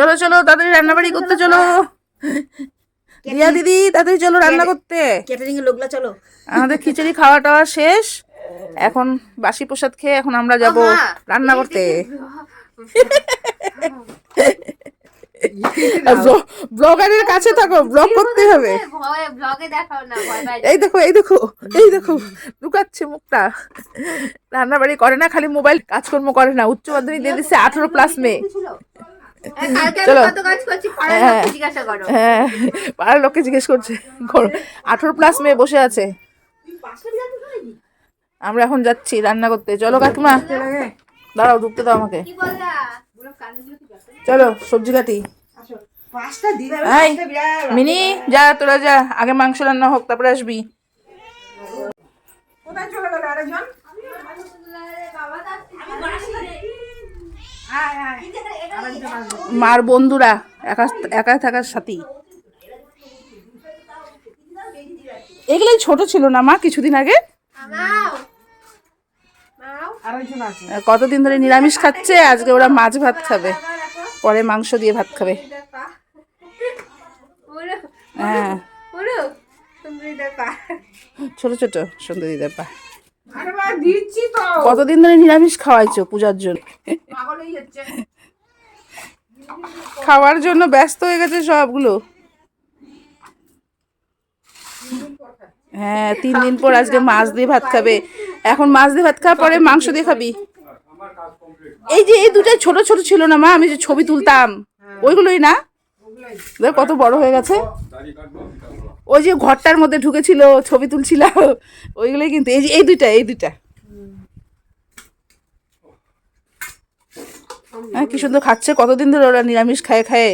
চলো চলো তাড়াতাড়ি রান্না বাড়ি করতে চলো রিয়া দিদি তাড়াতাড়ি চলো রান্না করতে ক্যাটারিং এর লোকলা চলো আমাদের খিচুড়ি খাওয়া টাওয়া শেষ এখন বাসি প্রসাদ খেয়ে এখন আমরা যাব রান্না করতে ব্লগারের কাছে থাকো ব্লগ করতে হবে এই দেখো এই দেখো এই দেখো লুকাচ্ছে মুখটা রান্না বাড়ি করে না খালি মোবাইল কাজকর্ম করে না উচ্চ মাধ্যমিক দিয়ে দিচ্ছে আঠারো প্লাস মেয়ে চলো। হ্যাঁ। লোককে জিজ্ঞাসা করো। হ্যাঁ পাড়ার লোককে জিজ্ঞেস করছে আঠারো প্লাস মেয়ে বসে আছে। আমরা এখন যাচ্ছি রান্না করতে। চলো কাকিমা দাঁড়াও ঢুকতে দাও আমাকে? চলো সবজি কাটি। মিনি যা তোরা যা আগে মাংস রান্না হোক তারপরে আসবি। কোথায় চলে গেল আরেকজন? মার বন্ধুরা একা একা থাকার সাথী। এগুলোই ছোট ছিল না মা কিছুদিন আগে? কতদিন ধরে নিরামিষ খাচ্ছে আজকে ওরা মাছ ভাত খাবে। পরে মাংস দিয়ে ভাত খাবে। হ্যাঁ। ছোট ছোট পা দিচ্ছি তো। কতদিন ধরে নিরামিষ খাওয়াইছো পূজার জন্য? খাওয়ার জন্য ব্যস্ত হয়ে গেছে সবগুলো। হ্যাঁ তিন দিন পর আজকে মাছ দিয়ে ভাত খাবে। এখন মাছ দিয়ে ভাত খাওয়ার পরে মাংস দিয়ে খাবি। এই যে, এই দুটাই ছোট ছোট ছিল না মা, আমি যে ছবি তুলতাম। ওইগুলোই না? কত বড় হয়ে গেছে। ওই যে ঘরটার মধ্যে ঢুকেছিল, ছবি তুলছিলাম ওইগুলোই কিন্তু এই যে, এই দুইটা এই দুইটা। হ্যাঁ কি সুন্দর খাচ্ছে? কতদিন ধরে ওরা নিরামিষ খায় খায়?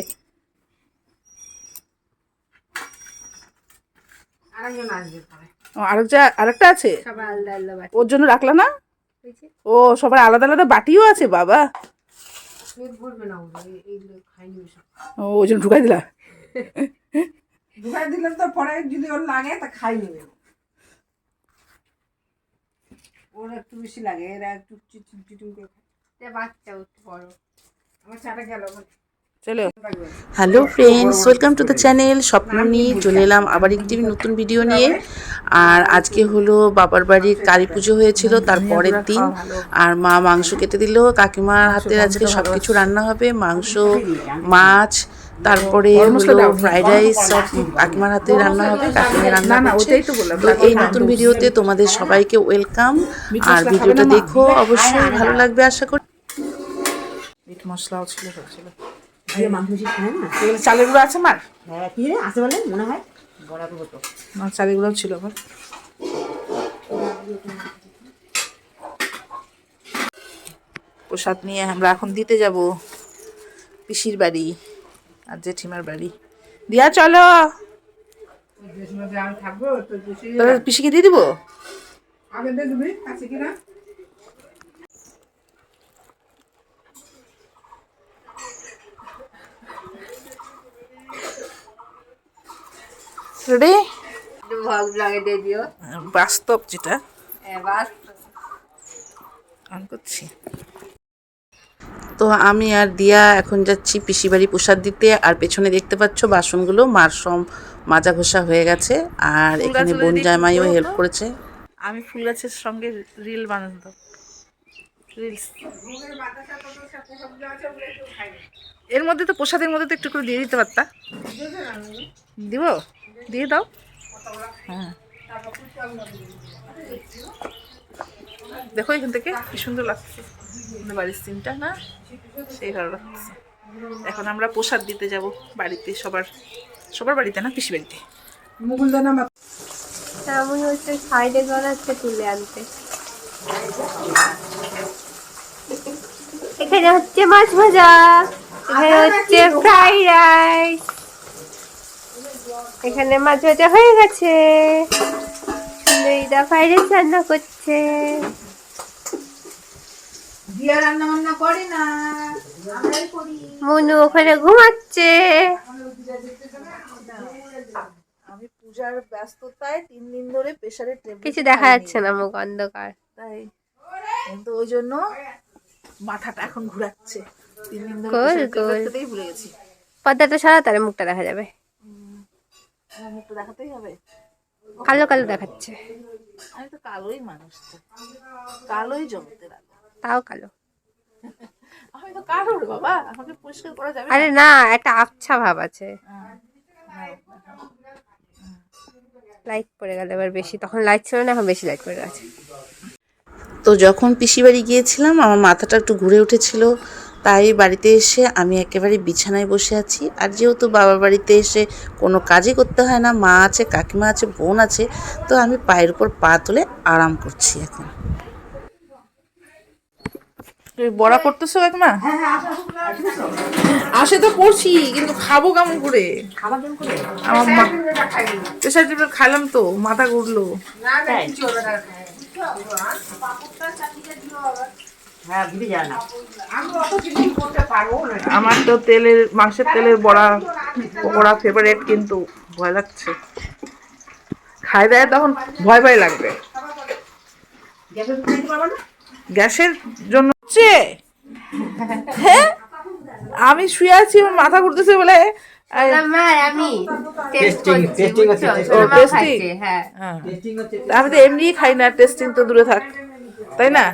আরেকজন আসবে আরেকটা আরেকটা আছে? আলাদা আলাদা ওর জন্য রাখলা না? ও সবার আলাদা আলাদা বাটিও আছে বাবা। ও ওই জন্য ঢুকাই দিলা? ঢুকাই তো পরে যদি ওর লাগে তা খাই নেবে ওর একটু বেশি লাগে এরা একটু করে hello friends welcome to the channel স্বপ্ন নিয়ে চলে এলাম আবার একটি নতুন ভিডিও নিয়ে। আর আজকে হলো বাবার বাড়ির কালী পুজো হয়েছিল তার পরের দিন। আর মা মাংস কেটে দিল। কাকিমার হাতে আজকে সব কিছু রান্না হবে মাংস মাছ তারপরে হলো ফ্রাইড রাইস সব কাকিমার হাতে রান্না হবে কাকিমা রান্না করছে। তো এই নতুন ভিডিওতে তোমাদের সবাইকে ওয়েলকাম। আর ভিডিওটা দেখো অবশ্যই ভালো লাগবে আশা করি। মিট মশলাও ছিল সব ছিল চালের গুঁড়ো আছে মার? হ্যাঁ কি রে? আছে বলে মনে হয়? চালের গুঁড়োও ছিল আমার প্রসাদ নিয়ে আমরা এখন দিতে যাব পিসির বাড়ি আর জেঠিমার বাড়ি। দিয়া চলো। পিসিকে দিয়ে দিব? আগে দেখবি আছে কিনা? রেডি? বাস্তব যেটা। হ্যাঁ অন করছি। তো আমি আর দিয়া এখন যাচ্ছি পিসি বাড়ি প্রসাদ দিতে। আর পেছনে দেখতে পাচ্ছ বাসনগুলো মার সম মাজা ঘষা হয়ে গেছে। আর এখানে বোন জামাইও হেল্প করেছে। আমি ফুল গাছের সঙ্গে রিল বানাতাম। রিলস। এর মধ্যে তো প্রসাদের মধ্যে তো একটু করে দিয়ে দিতে পারতা। দিব? দিয়ে দাও। হ্যাঁ। দেখো এখান থেকে কি সুন্দর লাগছে। বাড়ির সিনটা না? সেই ভালো লাগছে। এখন আমরা প্রসাদ দিতে যাব বাড়িতে সবার সবার বাড়িতে না পিসি বাড়িতে? মুগুল দানা আমি হচ্ছে সাইডে গড়াচ্ছে তুলে আনতে। এখানে হচ্ছে মাছ ভাজা এখানে হচ্ছে ফ্রাইড রাইস। এখানে মাছ ভাজা হয়ে গেছে। সুন্দরীদা রাইস রান্না করছে। মনু ওখানে ঘুমাচ্ছে। আমি পূজার ব্যস্ততায় তিন দিন ধরে প্রেশারের কিছু দেখা যাচ্ছে না মুখ অন্ধকার। তাই। কিন্তু ওই জন্য মাথাটা এখন ঘুরাচ্ছে। তিন দিন ধরে ভুলে গেছি। পর্দাটা সারা তাহলে মুখটা দেখা যাবে। মুখটা দেখাতেই হবে। কালো কালো দেখাচ্ছে। আমি তো কালোই মানুষ তো। কালোই জগতের আলো। তাও কালো। আমি তো কালো বাবা আমাকে পরিষ্কার করা যাবে আরে না একটা আবছা ভাব আছে। লাইট পড়ে গেল এবার বেশি। তখন লাইট ছিল না এখন বেশি লাইট পড়ে গেছে। তো যখন পিসি বাড়ি গিয়েছিলাম আমার মাথাটা একটু ঘুরে উঠেছিল। তাই বাড়িতে এসে আমি একেবারে বিছানায় বসে আছি। আর যেহেতু বাবার বাড়িতে এসে কোনো কাজই করতে হয় না মা আছে কাকিমা আছে বোন আছে তো আমি পায়ের উপর পা তুলে আরাম করছি এখন। বড়া করতেছো কাকিমা আসে তো করছি কিন্তু খাব কেমন করে? আমার মা প্রেশার ট্যাবলেট খাইলাম তো মাথা ঘুরলো। হ্যাঁ ভুলে যায় না। আমি অত কিছু করতে পারব না। আমার তো তেলের মাংসের তেলের বড়া পকোড়া ফেভারেট কিন্তু ভয় লাগছে। খাই দেয় তখন ভয় ভয় লাগবে। গ্যাসের জন্য হচ্ছে? হ্যাঁ? আমি শুয়ে আছি মাথা ঘুরতেছে বলে। আমি হ্যাঁ। হ্যাঁ। আমি তো এমনিই খাই না টেস্টিং তো দূরে থাক। তাই না?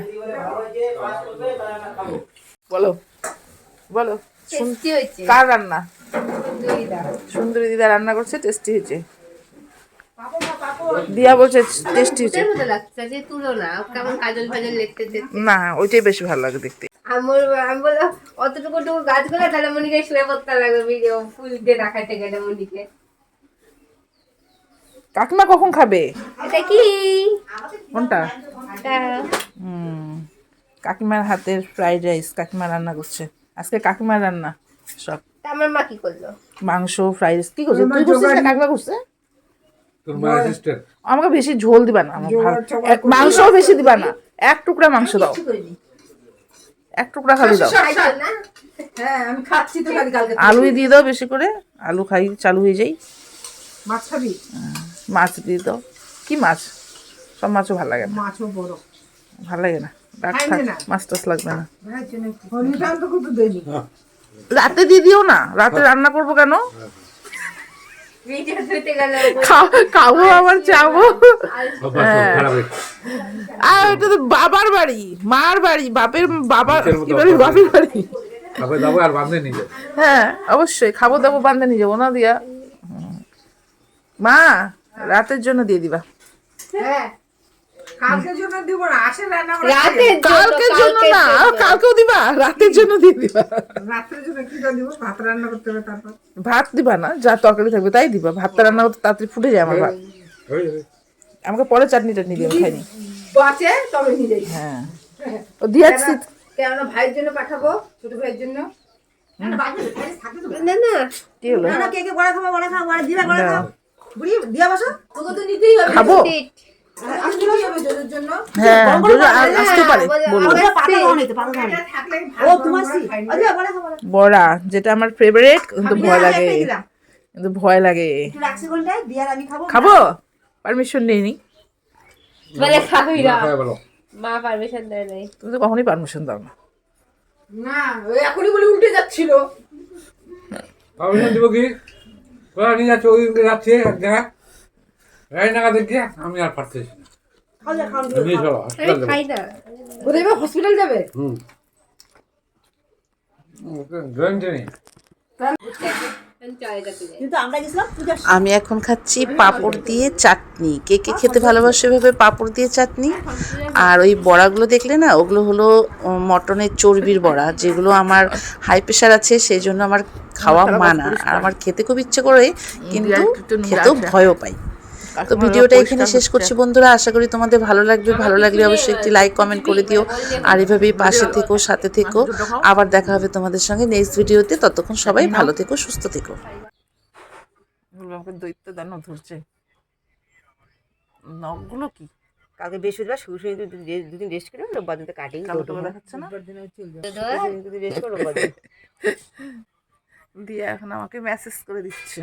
বলো বলো টেস্টি হয়েছে। কার রান্না? সুন্দরী দিদা। রান্না করছে টেস্টি হয়েছে। দিয়া বলছে টেস্টি হয়েছে। ভূতের মতো লাগছে যে তুলো না ওইটাই বেশি ভালো লাগে দেখতে। আমার আমি বললাম অতটুকু টুকু গাছগুলো তাহলে মনিকে শুয়ে পড়তে লাগবে ভিডিও ফুল দিয়ে দেখাতে গেলে মনিকে কাকিমা কখন খাবে? এটা কি? কোনটা? এটা। হুম। কাকিমার হাতের ফ্রাইড রাইস কাকিমা রান্না করছে। আজকে কাকিমার রান্না। সব। আমার মা কি করল? মাংস ফ্রাইড রাইস কি করছে? তুই করছিস না কাকিমা করছে? আমাকে বেশি ঝোল দিবা না। মাংসও বেশি দিবা না। এক টুকরা মাংস দাও। এক টুকরা খালি দাও। হ্যাঁ আমি খাচ্ছি তো কালকে কালকে আলুই দিয়ে দাও বেশি করে। আলু খাই চালু হয়ে যাই। মাছ খাবি? মাছ দিয়ে দাও। কি মাছ? সব মাছও ভালো লাগে না। মাছও বড়। ভালো লাগে না। মাছ টাছ লাগবে না। হলুদান তো কত দেয়নি রাতে দিয়ে দিও না রাতে রান্না করব কেন? খাব আবার চাবো। হ্যাঁ। আর এটা তো বাবার বাড়ি মার বাড়ি বাপের বাবা বাপের কি বাড়ি। হ্যাঁ অবশ্যই খাব দাবো বান্ধে নিয়ে যাব না দিয়া। মা রাতের জন্য দিয়ে দিবা। হ্যাঁ। কালকের জন্য দিব না আসে রান্না করে রাতে কালকের জন্য না কালকেও দিবা রাতের জন্য দিয়ে দিবা। রাত্রের জন্য কিটা দিব? ভাত রান্না করতে হবে তারপর? ভাত দিবা না যা তরকারি থাকবে তাই দিবা। ভাতটা রান্না করতে তাড়াতাড়ি ফুটে যায় আমার ভাত। আমাকে পরে চাটনি টাটনি দিয়ে খাইনি। বাঁচে তবে নিয়ে হ্যাঁ। ও ভাইয়ের জন্য পাঠাবো ছোট ভাইয়ের জন্য। না না কি হলো? কে কে বড়া খাব বড়া খাব বড়া দিবা বড়া খাও বুড়ি দিয়া বসো। তোকে তো নিতেই হবে খাব। হ্যাঁ আসতে পারে আচ্ছা বড়া যেটা আমার ফেভারিট কিন্তু ভয় লাগে। কিন্তু ভয় লাগে। খাব। খাব? পারমিশন নেই নি খাবি না। না খাওয়া ভালো মা পারমিশন দেয় নাই। তুমি তো কখনোই পারমিশন দাও না। না এখনই বলে উল্টে যাচ্ছিল। পারমিশন দিব কি? ওরা নিয়ে যাচ্ছে ওই আমি আর পারতেছি খাই না। হসপিটাল যাবে? হুম। আমি এখন খাচ্ছি পাঁপড় দিয়ে চাটনি। কে কে খেতে ভালোবাসে এভাবে পাঁপড় দিয়ে চাটনি? আর ওই বড়াগুলো দেখলে না ওগুলো হলো মটনের চর্বির বড়া যেগুলো আমার হাই প্রেশার আছে সেই জন্য আমার খাওয়া মানা। আর আমার খেতে খুব ইচ্ছে করে কিন্তু খেতেও ভয়ও পাই। তো ভিডিওটা এখানে শেষ করছি বন্ধুরা আশা করি তোমাদের ভালো লাগবে। ভালো লাগলে অবশ্যই একটি লাইক কমেন্ট করে দিও। আর এভাবেই পাশে থেকো সাথে থেকো। আবার দেখা হবে তোমাদের সঙ্গে নেক্সট ভিডিওতে। ততক্ষণ সবাই ভালো থেকো সুস্থ থেকো। আমাকে দৈত্য দানো ধরছে। নখগুলো কি? কালকে বৃহস্পতিবার শুরু শুরু দুদিন রেস্ট করে রোববার দিন কাটিং দেখাচ্ছে না? রেস্ট করে রোববার? দিন দিয়ে এখন আমাকে মেসেজ করে দিচ্ছে।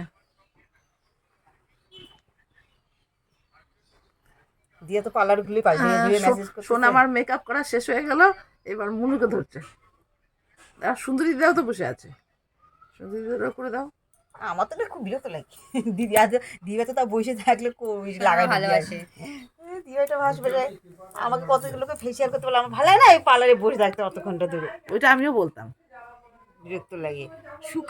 দিয়ে তো পার্লার মেসেজ করতে শোন আমার মেকআপ করা শেষ হয়ে গেল এবার মুনুকে ধরছে। আর সুন্দরী দিদাও তো বসে আছে। সুন্দরী দিদাও করে দাও। আমার তো না খুব বিরক্ত লাগে। দিদি আজ দিদি তো তা বসে থাকলে কো- লাগাই ভালোবাসে দিদিটা ভাসবে। আমাকে কত লোকে ফেসিয়াল করতে বলে আমার ভালো লাগে না? এই পার্লারে বসে থাকতে অতক্ষণটা ধরে। ওইটা আমিও বলতাম। বিরক্ত লাগে। শুকা